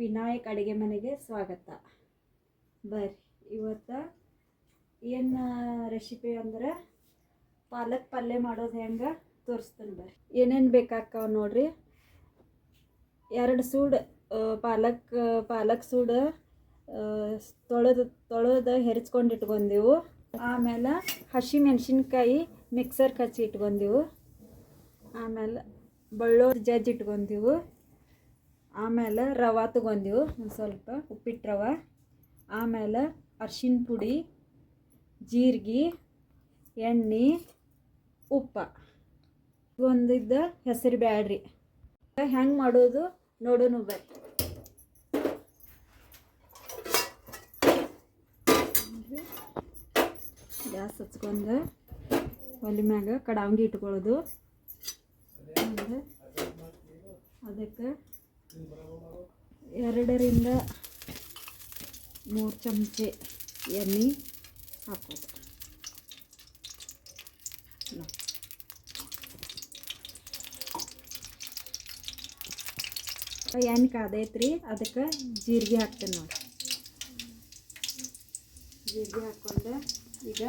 ವಿನಾಯಕ್ ಅಡುಗೆ ಮನೆಗೆ ಸ್ವಾಗತ. ಬರ್ರಿ, ಇವತ್ತು ಏನು ರೆಸಿಪಿ ಅಂದ್ರೆ? ಪಾಲಕ್ ಪಲ್ಯ ಮಾಡೋದು ಹೆಂಗೆ ತೋರಿಸ್ತೀನಿ ಬರ್ರಿ. ಏನೇನು ಬೇಕಾಗ್ತಾವೆ ನೋಡ್ರಿ. ಎರಡು ಸೂಡು ಪಾಲಕ್ ಪಾಲಕ್ ಸೂಡು ತೊಳೆದು ತೊಳೆದು ಹೆರ್ಚ್ಕೊಂಡು ಇಟ್ಕೊಂಡೆವು ಆಮೇಲೆ ಹಸಿ ಮೆಣಸಿನ್ಕಾಯಿ ಮಿಕ್ಸರ್ ಕಚ್ಚಿ ಇಟ್ಕೊಂಡೆವು ಆಮೇಲೆ ಬಳ್ಳೋರು ಜಜ್ಜಿ ಇಟ್ಕೊಂಡೆವು ಆಮೇಲೆ ರವೆ ತಗೊಂಡೆವು, ಒಂದು ಸ್ವಲ್ಪ ಉಪ್ಪಿಟ್ಟು ರವೆ. ಆಮೇಲೆ ಅರ್ಶಿನ ಪುಡಿ, ಜೀರಿಗೆ, ಎಣ್ಣೆ, ಉಪ್ಪ. ಒಂದಿದ್ದ ಹೆಸರು ಬ್ಯಾಡ್ರಿ. ಹೆಂಗೆ ಮಾಡೋದು ನೋಡೋನು ಬರ್ರಿ ಗ್ಯಾಸ್ ಹಚ್ಕೊಂಡು ಒಲೆ ಮ್ಯಾಗ ಕಡಾವಂಗಿ ಇಟ್ಕೊಳ್ಳೋದು. ಅದಕ್ಕೆ ಎರಡರಿಂದ ಮೂರು ಚಮಚೆ ಎಣ್ಣೆ ಹಾಕೋದು. ಎಣ್ಣೆ ಕಾದೈತ್ರಿ, ಅದಕ್ಕೆ ಜೀರಿಗೆ ಹಾಕ್ತೇನೆ ನೋಡಿ ಜೀರಿಗೆ ಹಾಕ್ಕೊಂಡು, ಈಗ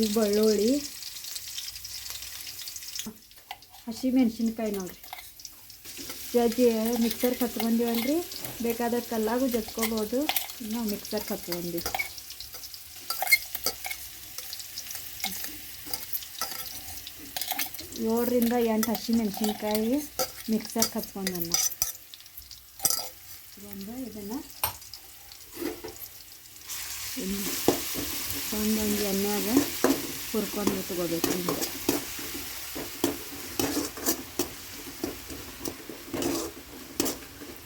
ಈ ಬೆಳ್ಳುಳ್ಳಿ ಹಸಿ ಮೆಣಸಿನ್ಕಾಯಿ ನೋಡಿರಿ. ಜಜ್ಜಿ ಮಿಕ್ಸರ್ಗೆ ಹಚ್ಕೊಂಡಿವಲ್ರಿ ಬೇಕಾದ್ರೆ ಕಲ್ಲಾಗೂ ಜಜ್ಕೋಬೋದು. ನಾವು ಮಿಕ್ಸರ್ಗೆ ಹಚ್ಕೊಂಡಿ ಏಳರಿಂದ ಎಂಟು ಹಸಿ ಮೆಣಸಿನ್ಕಾಯಿ ಮಿಕ್ಸರ್ಗೆ ಹಚ್ಕೊಂಡನ್ನ ಒಂದು ಇದನ್ನು ಒಂದೊಂದು ಎಣ್ಣೆಗೆ ಹುರ್ಕೊಂಡು ತಗೋಬೇಕು ಹಿಂಗೆ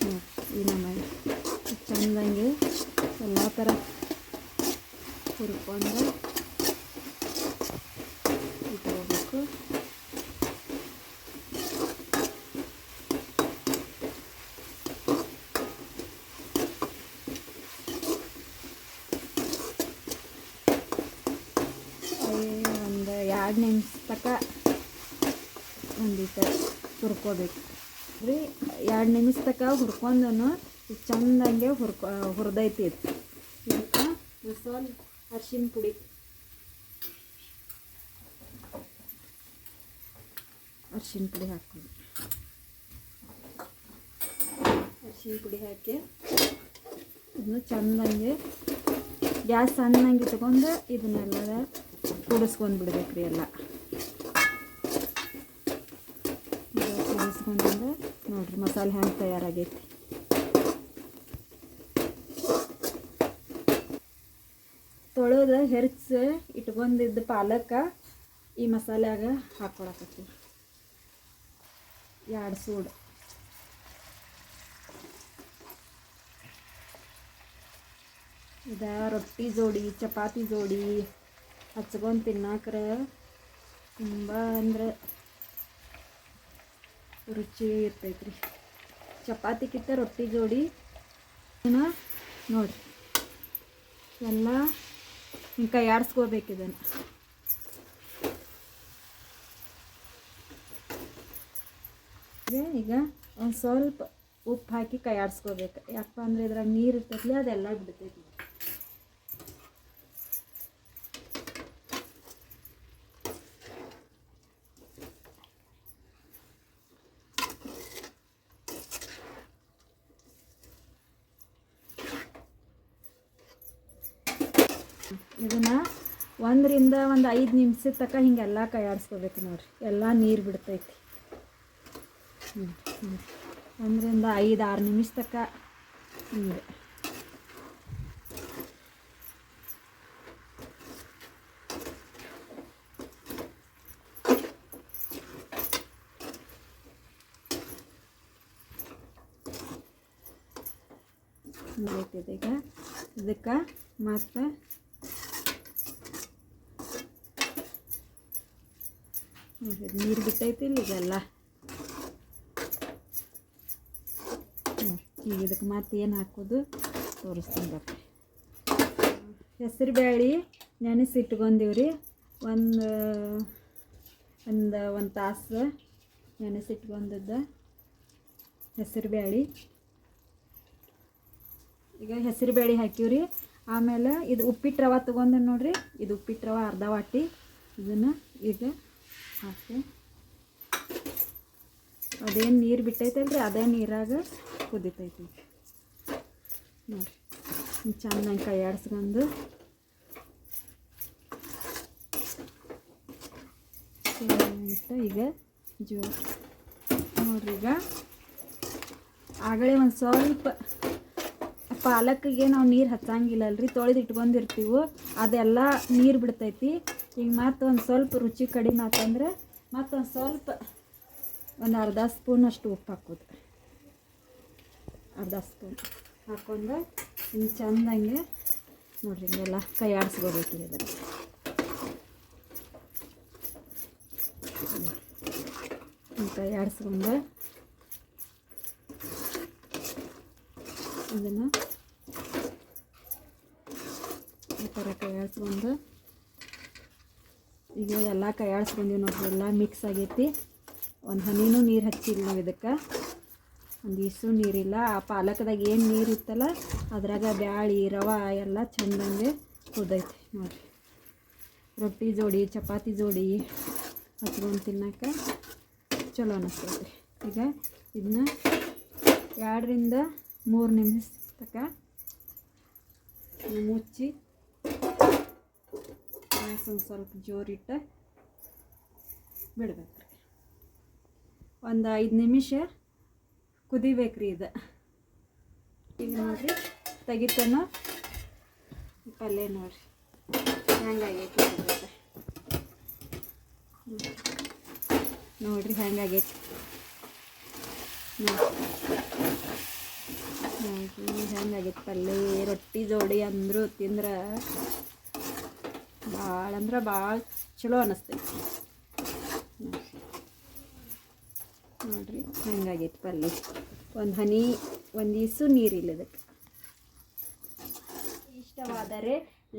ಹ್ಮ್, ಈ ನಮಗೆ ಚಂದಂಗೆ ಎಲ್ಲ ಥರ ಹುರ್ಕೊಂಡು ಇಟ್ಕೋಬೇಕು. ಒಂದು ಎರಡು ನಿಮಿಷ ತನಕ ಒಂದಿಟ್ಟು ಹುರ್ಕೋಬೇಕು. ರೀ ಎರಡು ನಿಮಿಷ ತನಕ ಹುರ್ಕೊಂಡನು ಚಂದಂಗೆ ಹುರ್ಕೊ ಹುರಿದೈತಿ ಇದು. ಇದಕ್ಕೆ ಸ್ವಲ್ಪ ಅರ್ಶಿನ ಪುಡಿ. ಅರ್ಶಿನ ಪುಡಿ ಹಾಕ್ತೀವಿ ಅರ್ಶಿನ ಪುಡಿ ಹಾಕಿ ಇದನ್ನು ಚಂದಂಗೆ, ಗ್ಯಾಸ್ ಸಣ್ಣಂಗೆ ಇಟ್ಕೊಂಡು ಇದನ್ನೆಲ್ಲ ಕೂಡಿಸ್ಕೊಂಡು ಬಿಡ್ಬೇಕ್ರಿ ಎಲ್ಲ. ಕೂಡಿಸ್ಕೊಂಡ್ರೆ ನೋಡ್ರಿ ಮಸಾಲೆ ಹೆಂಗೆ ತಯಾರಾಗೈತಿ. ತೊಳೆದು ಹೆರ್ಚಿ ಇಟ್ಕೊಂಡಿದ್ದ ಪಾಲಕ ಈ ಮಸಾಲೆಯಾಗ ಹಾಕ್ಕೊಳಕತ್ತೀವಿ ಎರಡು ಸೂಡು. ಇದ ರೊಟ್ಟಿ ಜೋಡಿ, ಚಪಾತಿ ಜೋಡಿ ಹಚ್ಕೊಂಡು ತಿನ್ನಾಕ್ರ ತುಂಬ ಅಂದ್ರೆ ರುಚಿ ಇರ್ತೈತ್ರಿ. ಚಪಾತಿಕ್ಕಿಂತ ರೊಟ್ಟಿ ಜೋಡಿ ನೋಡಿ ಎಲ್ಲ ಆಡಿಸ್ಕೋಬೇಕು ಇದನ್ನು ಈಗ ಒಂದು ಸ್ವಲ್ಪ ಉಪ್ಪು ಹಾಕಿ ಕೈ ಆಡಿಸ್ಕೋಬೇಕು ಯಾಕಪ್ಪ ಅಂದರೆ ಇದ್ರಾಗ ನೀರು ಇರ್ತೈತಿ ಅದೆಲ್ಲ ಬಿಡ್ತೈತಿ. ಇದನ್ನ ಒಂದರಿಂದ ಒಂದು ಐದು ನಿಮಿಷದ ತನಕ ಹಿಂಗೆಲ್ಲ ಕೈ ನೋಡಿರಿ. ಎಲ್ಲ ನೀರು ಬಿಡ್ತೈತಿ. ಹ್ಞೂ ಒಂದರಿಂದ ಐದು, ಆರು ನಿಮಿಷ ತನಕ ಹಿಂಗೆ ಈಗ. ಇದಕ್ಕೆ ಮತ್ತು ನೋಡ್ರಿ ನೀರು ಬಿಟ್ಟೈತಿ ಇಲ್ಲಿ ಇದೆಲ್ಲ. ನೋಡ್ರಿ, ಈಗ ಇದಕ್ಕೆ ಮತ್ತೆ ಏನು ಹಾಕೋದು? ತೋರಿಸ್ತೀನಿ ಬರ್ರಿ. ಹೆಸರು ಬೇಳೆ ನೆನೆಸಿ ಇಟ್ಕೊಂಡೀವಿ ರೀ ಒಂದು ಒಂದು ಒಂದು ತಾಸು ನೆನೆಸಿಟ್ಕೊಂಡಿದ್ದ ಹೆಸರು ಬ್ಯಾಳಿ. ಈಗ ಹೆಸರು ಬೇಳೆ ಹಾಕಿವ್ರಿ ಆಮೇಲೆ ಇದು ಉಪ್ಪಿಟ್ಟು ರವೆ ತೊಗೊಂಡು ನೋಡ್ರಿ ಇದು ಉಪ್ಪಿಟ್ಟು ರವೆ ಅರ್ಧ ವಾಟಿ. ಇದನ್ನು ಈಗ ಹಾಕಿ. ಅದೇನು ನೀರು ಬಿಟ್ಟೈತಲ್ರಿ? ಅದೇ ನೀರಾಗ ಕುದಿತೈತಿ. ನೋಡಿ ಚೆನ್ನಾಗಿ ಕೈ ಆಡಿಸ್ಕೊಂಡು. ಈಗ ಜೋ ನೋಡ್ರಿ ಈಗ ಆಗಲೇ ಒಂದು ಸ್ವಲ್ಪ ಪಾಲಕ್ಕಿಗೆ ನಾವು ನೀರು ಹಚ್ಚಂಗಿಲ್ಲಲ್ರಿ ತೊಳೆದು ಇಟ್ಕೊಂಡಿರ್ತೀವಿ ಅದೆಲ್ಲ ನೀರು ಬಿಡ್ತೈತಿ. ಈಗ ಮತ್ತೊಂದು ಸ್ವಲ್ಪ ರುಚಿ ಕಡಿಮೆ ಆತಂದ್ರೆ ಮತ್ತೊಂದು ಸ್ವಲ್ಪ ಒಂದು ಅರ್ಧ ಸ್ಪೂನ್ ಅಷ್ಟು ಉಪ್ಪು ಹಾಕೋದು. ಅರ್ಧ ಸ್ಪೂನ್ ಹಾಕೊಂಡು ಹಿಂಗೆ ಚಂದಂಗೆ ನೋಡ್ರಿ ಹಿಂಗೆಲ್ಲ ಕೈ ಆಡಿಸ್ಕೋಬೇಕು ಇದನ್ನು. ಕೈ ಆಡಿಸ್ಕೊಂಡು ಇದನ್ನು ಈ ಥರ ಕೈ ಆಡಿಸ್ಕೊಂಡು ಈಗ ಎಲ್ಲ ಕೈ ಆಡಿಸ್ಕೊಂಡೀವಿ ನೋಡ್ರಿ, ಎಲ್ಲ ಮಿಕ್ಸ್ ಆಗೈತಿ. ಒಂದು ಹನಿನೂ ನೀರು ಹಚ್ಚಿಲ್ಲ ನಾವು ಇದಕ್ಕೆ. ಒಂದು ಇಸು ನೀರಿಲ್ಲ. ಆ ಪಾಲಕದಾಗ ಏನು ನೀರು ಇತ್ತಲ್ಲ, ಅದ್ರಾಗ ಬ್ಯಾಳಿ, ರವೆ ಎಲ್ಲ ಚೆಂದಂಗೆ ಕುದೈತಿ ನೋಡಿರಿ. ರೊಟ್ಟಿ ಜೋಡಿ, ಚಪಾತಿ ಜೋಡಿ ಹಚ್ಕೊಂಡು ತಿನ್ನಕ್ಕೆ ಚಲೋ ಅನ್ನಿಸ್ತೈತಿ ಈಗ ಇದನ್ನ ಎರಡರಿಂದ ಮೂರು ನಿಮಿಷ ತನಕ ಮುಚ್ಚಿ ಗ್ಯಾಸ್ ಒಂದು ಸ್ವಲ್ಪ ಜೋರಿಟ್ಟು ಬಿಡ್ಬೇಕು ರೀ ಒಂದು ಐದು ನಿಮಿಷ ಕುದಿಬೇಕ್ರಿ ಇದು. ಈಗ ನೋಡಿರಿ, ತೆಗಿತಾನ? ಪಲ್ಯ ನೋಡಿರಿ. ಹೆಂಗಾಗೈತಿ ನೋಡಿರಿ ಹೆಂಗಾಗೈತಿ ನೋಡ್ರಿ. ಹೆಂಗಾಗೈತಿ ಪಲ್ಯ, ರೊಟ್ಟಿ ಜೋಡಿ ಅಂದ್ರು ತಿಂದ್ರೆ ಭಾಳ ಅಂದ್ರೆ ಭಾಳ ಚಲೋ ಅನ್ನಿಸ್ತೈತಿ ನೋಡ್ರಿ, ಹಂಗಾಗೈತಿ ಪಲ್ಯ ಒಂದು ಹನಿ, ಒಂದು ನೀರಿಲ್ಲ ಅದಕ್ಕೆ. ಇಷ್ಟವಾದರೆ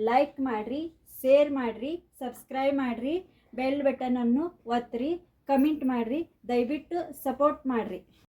ಲೈಕ್ ಮಾಡಿರಿ, ಶೇರ್ ಮಾಡಿರಿ, ಸಬ್ಸ್ಕ್ರೈಬ್ ಮಾಡಿರಿ, ಬೆಲ್ ಬಟನನ್ನು ಒತ್ತಿರಿ ಕಮೆಂಟ್ ಮಾಡಿರಿ, ದಯವಿಟ್ಟು ಸಪೋರ್ಟ್ ಮಾಡಿರಿ.